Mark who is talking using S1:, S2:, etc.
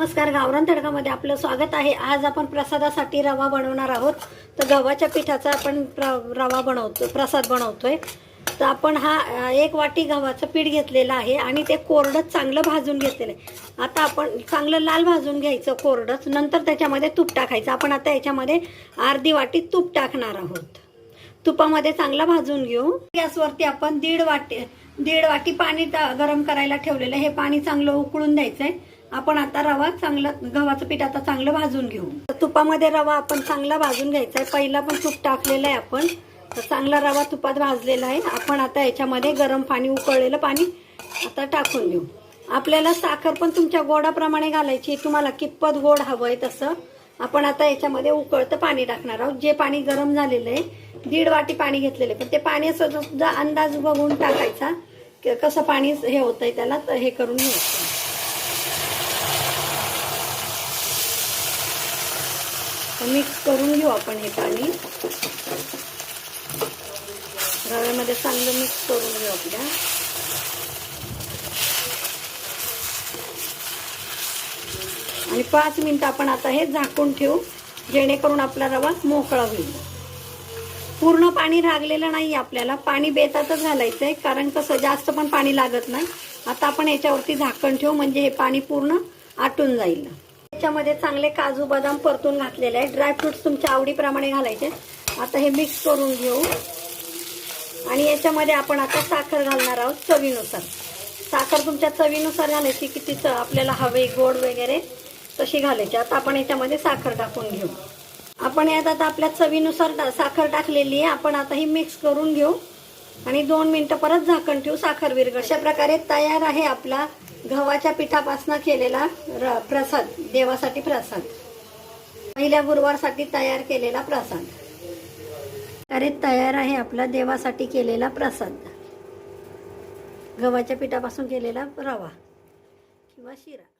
S1: नमस्कार गावरान तडकामध्ये आपलं स्वागत आहे. आज आपण प्रसादासाठी रवा बनवणार आहोत. तर गव्हाच्या पिठाचा आपण प्र- रवा बनवतो प्रसाद बनवतोय. तर आपण हा एक वाटी गव्हाचं पीठ घेतलेलं आहे आणि ते कोरडंच चांगलं भाजून घेतलेलं आहे. आता आपण चांगलं लाल भाजून घ्यायचं कोरडंच. नंतर त्याच्यामध्ये तूप टाकायचं. आपण आता याच्यामध्ये अर्धी वाटी तूप टाकणार आहोत. तुपामध्ये चांगला भाजून घेऊ. गॅसवरती आपण दीड वाटी दीड वाटी पाणी गरम करायला ठेवलेलं आहे. हे पाणी चांगलं उकळून द्यायचं आहे आपण आता रवा चांगला गव्हाचं पीठ आता चांगलं भाजून घेऊ. तर तुपामध्ये रवा आपण चांगला भाजून घ्यायचा आहे. पहिला पण तूप टाकलेलं आहे आपण. तर चांगला रवा तुपात भाजलेला आहे. आपण आता याच्यामध्ये गरम पाणी उकळलेलं पाणी आता टाकून घेऊ आपल्याला साखर पण तुमच्या गोडाप्रमाणे घालायची तुम्हाला कितपत गोड हवंय तसं आपण आता याच्यामध्ये उकळतं पाणी टाकणार आहोत. जे पाणी गरम झालेलं आहे दीड वाटी पाणी घेतलेलं आहे. पण ते पाणी सुद्धा अंदाज बघून टाकायचा की कसं पाणी हे होतंय त्याला हे करून घ्यायचं. मिक्स करून घेऊ आपण हे पाणी. रव्यामध्ये चांगलं मिक्स करून घेऊ आपल्या. आणि पाच मिनिटं आपण आता हे झाकून ठेवू जेणेकरून आपला रवा मोकळा होईल. पूर्ण पाणी रागलेलं नाही आपल्याला पाणी बेतातच घालायचं आहे कारण कसं जास्त पण पाणी लागत नाही. आता आपण याच्यावरती झाकण ठेवू म्हणजे हे पाणी पूर्ण आटून जाईल. याच्यामध्ये चांगले काजू बदाम परतून घातलेले आहे ड्रायफ्रुट्स तुमच्या आवडीप्रमाणे घालायचे. आता हे मिक्स करून घेऊ. आणि याच्यामध्ये आपण आता साखर घालणार आहोत चवीनुसार. साखर तुमच्या चवीनुसार घालायची किती च- आपल्याला हवे गोड वगैरे तशी घालायची. आता आपण याच्यामध्ये साखर टाकून घेऊ. आपण यात आता आपल्या चवीनुसार टा- साखर टाकलेली आहे. आपण आता ही मिक्स करून घेऊ. आणि दोन मिनिटं परत झाकण ठेवू साखर विरग अशा प्रकारे तयार आहे आपला गव्हाच्या पिठापासून केलेला र- प्रसाद देवासाठी प्रसाद. पहिल्या गुरुवारसाठी तयार केलेला प्रसाद. अरे तयार आहे आपला देवासाठी केलेला प्रसाद. गव्हाच्या पिठापासून केलेला रवा किंवा शिरा.